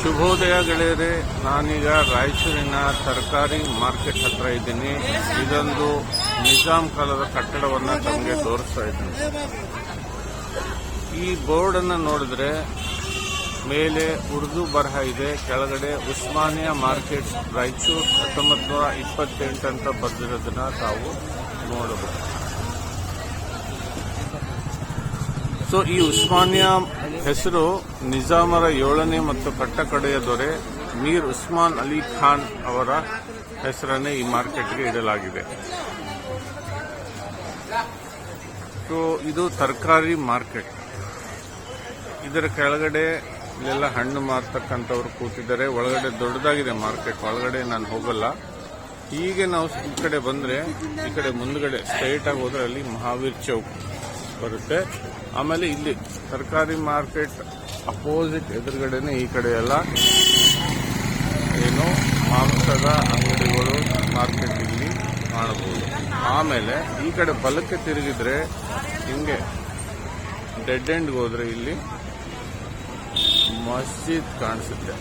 ಶುಭೋದಯ ಗೆಳೆಯರೆ ನಾನೀಗ ರಾಯಚೂರಿನ ತರಕಾರಿ ಮಾರ್ಕೆಟ್ ಹತ್ರ ಇದ್ದೀನಿ. ಇದೊಂದು ನಿಜಾಮ್ ಕಾಲದ ಕಟ್ಟಡವನ್ನು ತಮಗೆ ತೋರಿಸ್ತಾ ಇದ್ದೀನಿ. ಈ ಬೋರ್ಡ್ ಅನ್ನು ನೋಡಿದ್ರೆ ಮೇಲೆ ಉರ್ದು ಬರಹ ಇದೆ. ಕೆಳಗಡೆ ಉಸ್ಮಾನಿಯಾ ಮಾರ್ಕೆಟ್, ರಾಯಚೂರು ಹತ್ತೊಂಬತ್ತು ನೂರ ಇಪ್ಪತ್ತೆಂಟು ಅಂತ ಬರೆದಿರೋದನ್ನ ತಾವು ನೋಡಬಹುದು. ಸೊ ಈ ಉಸ್ಮಾನಿಯಾ ಹೆಸರು ನಿಜಾಮರ ಏಳನೇ ಮತ್ತು ಕಟ್ಟಕಡೆಯ ದೊರೆ ಮೀರ್ ಉಸ್ಮಾನ್ ಅಲಿ ಖಾನ್ ಅವರ ಹೆಸರನ್ನೇ ಈ ಮಾರ್ಕೆಟ್ಗೆ ಇಡಲಾಗಿದೆ. ಸೊ ಇದು ತರಕಾರಿ ಮಾರ್ಕೆಟ್. ಇದರ ಕೆಳಗಡೆ ಇಲ್ಲೆಲ್ಲ ಹಣ್ಣು ಮಾರ್ತಕ್ಕಂಥವ್ರು ಕೂತಿದ್ದಾರೆ. ಒಳಗಡೆ ದೊಡ್ಡದಾಗಿದೆ ಮಾರ್ಕೆಟ್. ಒಳಗಡೆ ನಾನು ಹೋಗಲ್ಲ. ಹೀಗೆ ನಾವು ಈ ಕಡೆ ಬಂದ್ರೆ, ಈ ಕಡೆ ಮುಂದ್ಗಡೆ ಸ್ಟ್ರೈಟ್ ಆಗಿ ಹೋದ್ರೆ ಅಲ್ಲಿ ಮಹಾವೀರ್ ಚೌಕ್. ಬರುತ್ತೆ. ಆಮೇಲೆ ಇಲ್ಲಿ ತರಕಾರಿ ಮಾರ್ಕೆಟ್ ಅಪೋಸಿಟ್ ಎದುರುಗಡೆನೆ ಈ ಕಡೆ ಎಲ್ಲ ಏನು ಮಾಂಸದ ಅಂಗಡಿಗಳು ಮಾರ್ಕೆಟ್ ಇಲ್ಲಿ ಕಾಣಬಹುದು. ಆಮೇಲೆ ಈ ಕಡೆ ಬಲಕ್ಕೆ ತಿರುಗಿದ್ರೆ ಹಿಂಗೆ ಡೆಡ್ ಎಂಡ್ಗೆ ಹೋದ್ರೆ ಇಲ್ಲಿ ಮಸ್ಜಿದ್ ಕಾಣಿಸುತ್ತೆ.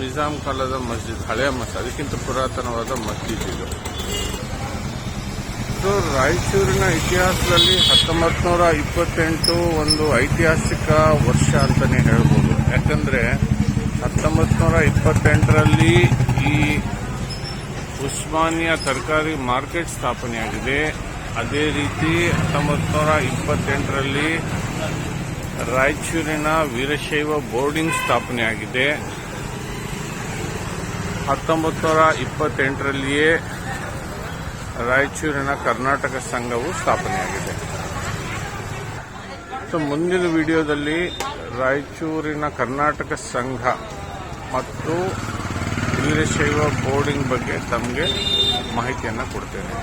ನಿಜಾಮ್ ಕಾಲದ ಮಸ್ಜಿದ್, ಹಳೆಯ ಮಸ್ಜಿದ್, ಅದಕ್ಕಿಂತ ಪುರಾತನವಾದ ಮಸ್ಜಿದ್ ಇದು. ಇದು ರಾಯಚೂರಿನ ಇತಿಹಾಸದಲ್ಲಿ ಹತ್ತೊಂಬತ್ತು ನೂರ ಇಪ್ಪತ್ತೆಂಟು ಒಂದು ಐತಿಹಾಸಿಕ ವರ್ಷ ಅಂತಲೇ ಹೇಳ್ಬೋದು. ಯಾಕಂದರೆ ಹತ್ತೊಂಬತ್ತು ನೂರ ಇಪ್ಪತ್ತೆಂಟರಲ್ಲಿ ಈ ಉಸ್ಮಾನಿಯಾ ತರಕಾರಿ ಮಾರ್ಕೆಟ್ ಸ್ಥಾಪನೆಯಾಗಿದೆ. ಅದೇ ರೀತಿ ಹತ್ತೊಂಬತ್ತು ನೂರ ಇಪ್ಪತ್ತೆಂಟರಲ್ಲಿ ರಾಯಚೂರಿನ ವೀರಶೈವ ಬೋರ್ಡಿಂಗ್ ಸ್ಥಾಪನೆಯಾಗಿದೆ. ಹತ್ತೊಂಬತ್ತು ನೂರ ಇಪ್ಪತ್ತೆಂಟರಲ್ಲಿಯೇ ರಾಯಚೂರಿನ ಕರ್ನಾಟಕ ಸಂಘವು ಸ್ಥಾಪನೆಯಾಗಿದೆ. ಸೊ ಮುಂದಿನ ವಿಡಿಯೋದಲ್ಲಿ ರಾಯಚೂರಿನ ಕರ್ನಾಟಕ ಸಂಘ ಮತ್ತು ವೀರಶೈವ ಬೋರ್ಡಿಂಗ್ ಬಗ್ಗೆ ತಮಗೆ ಮಾಹಿತಿಯನ್ನು ಕೊಡ್ತೇನೆ.